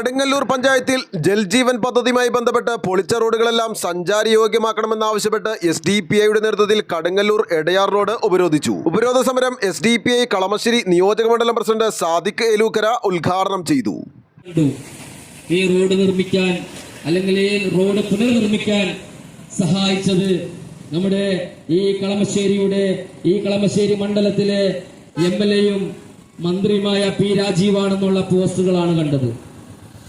കടുങ്ങല്ലൂർ പഞ്ചായത്തിൽ ജൽജീവൻ പദ്ധതിയുമായി ബന്ധപ്പെട്ട് പൊളിച്ച റോഡുകളെല്ലാം സഞ്ചാരി യോഗ്യമാക്കണമെന്നാവശ്യപ്പെട്ട് എസ് ഡി പി ഐയുടെ നേതൃത്വത്തിൽ കടുങ്ങല്ലൂർ എടയാർ റോഡ് ഉപരോധിച്ചു. ഉപരോധ സമരം S D P I Kalamassery നിയോജകമണ്ഡലം പ്രസിഡന്റ് സാദിഖ് എലൂക്കര ഉദ്ഘാടനം ചെയ്തു. ഈ റോഡ് നിർമ്മിക്കാൻ അല്ലെങ്കിൽ ഈ റോഡ് പുനർനിർമ്മിക്കാൻ സഹായിച്ചത് നമ്മുടെ ഈ കളമശ്ശേരിയുടെ ഈ കളമശ്ശേരി മണ്ഡലത്തിലെ എം എൽ എയും മന്ത്രിയുമായ പി രാജീവാണെന്നുള്ള പോസ്റ്റുകളാണ് കണ്ടത്.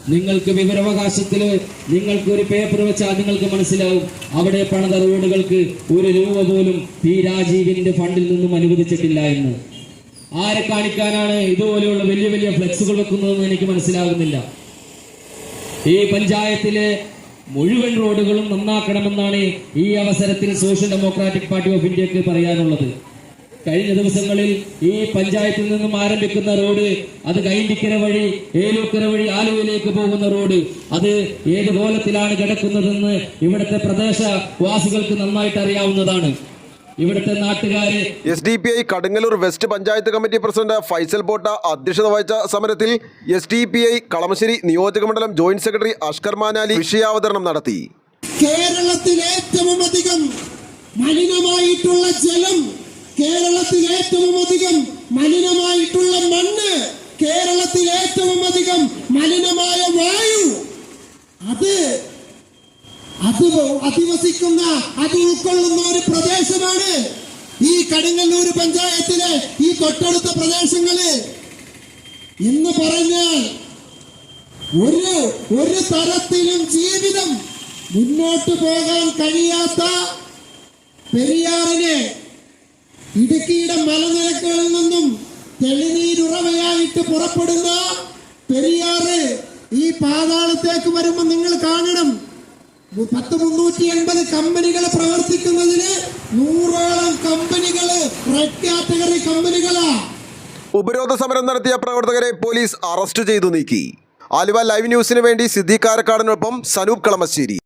നിങ്ങൾക്ക് വിവരാവകാശത്തിൽ നിങ്ങൾക്ക് ഒരു പേപ്പർ വെച്ചാൽ നിങ്ങൾക്ക് മനസ്സിലാവും. അവിടെ പണിത റോഡുകൾക്ക് ഒരു രൂപ പോലും പി രാജീവിന്റെ ഫണ്ടിൽ നിന്നും അനുവദിച്ചിട്ടില്ല എന്ന്. ആരെ കാണിക്കാനാണ് ഇതുപോലെയുള്ള വലിയ വലിയ ഫ്ലെക്സുകൾ വെക്കുന്നതെന്ന് എനിക്ക് മനസ്സിലാകുന്നില്ല. ഈ പഞ്ചായത്തിലെ മുഴുവൻ റോഡുകളും നന്നാക്കണമെന്നാണ് ഈ അവസരത്തിൽ സോഷ്യൽ ഡെമോക്രാറ്റിക് പാർട്ടി ഓഫ് ഇന്ത്യയ്ക്ക് പറയാനുള്ളത്. കഴിഞ്ഞ ദിവസങ്ങളിൽ ഈ പഞ്ചായത്തിൽ നിന്നും ആരംഭിക്കുന്ന റോഡ് അത് കൈണ്ടിക്കര വഴി ഏലൂക്കര വഴി ആലുവയിലേക്ക് പോകുന്ന റോഡ് അത് ഏത് കോലത്തിലാണ് കിടക്കുന്നതെന്ന് ഇവിടുത്തെ പ്രദേശവാസികൾക്ക് നന്നായിട്ട് അറിയാവുന്നതാണ്. ഇവിടുത്തെ നാട്ടുകാര് S D P I Kadungallur west panchayat committee president Faisal Potta അധ്യക്ഷത വഹിച്ച സമരത്തിൽ S D P I Kalamassery നിയോജക മണ്ഡലം ജോയിന്റ് സെക്രട്ടറി അഷ്കർ മാനാലി വിഷയാവതരണം നടത്തി. കേരളത്തിൽ ഏറ്റവും അധികം മലിനമായിട്ടുള്ള ജലം കേരളത്തിൽ ഏറ്റവും അധികം മലിനമായിട്ടുള്ള മണ്ണ് കേരളത്തിൽ ഏറ്റവും അധികം മലിനമായ വായു. അത് അത് അധിവസിക്കുന്ന അത് ഉൾക്കൊള്ളുന്ന ഒരു പ്രദേശമാണ് ഈ കടുങ്ങല്ലൂർ പഞ്ചായത്തിലെ ഈ തൊട്ടടുത്ത പ്രദേശങ്ങൾ. എന്ന് പറഞ്ഞാൽ ഒരു ഒരു തരത്തിലും ജീവിതം മുന്നോട്ട് പോകാൻ കഴിയാത്ത പെരിയാറിനെ ഇടുക്കിയുടെ മലനിരക്കുകളിൽ നിന്നും തെളിനീരുറവയായിട്ട് പുറപ്പെടുന്ന പെരിയാറ് ഈ പാതാളത്തേക്ക് വരുമ്പോൾ നിങ്ങൾ കാണണം. പത്ത് മുന്നൂറ്റി എൺപത് കമ്പനികൾ പ്രവർത്തിക്കുന്നതിന് നൂറോളം കമ്പനികൾ റെഡ് കാറ്റഗറി കമ്പനികളാ. ഉപരോധ സമരം നടത്തിയ പ്രവർത്തകരെ പോലീസ് അറസ്റ്റ് ചെയ്തു നീക്കി. ആലുവ ലൈവ് ന്യൂസിന് വേണ്ടി സിദ്ദീഖ് കാരക്കാടിനൊപ്പം സനൂപ് കളമശ്ശേരി.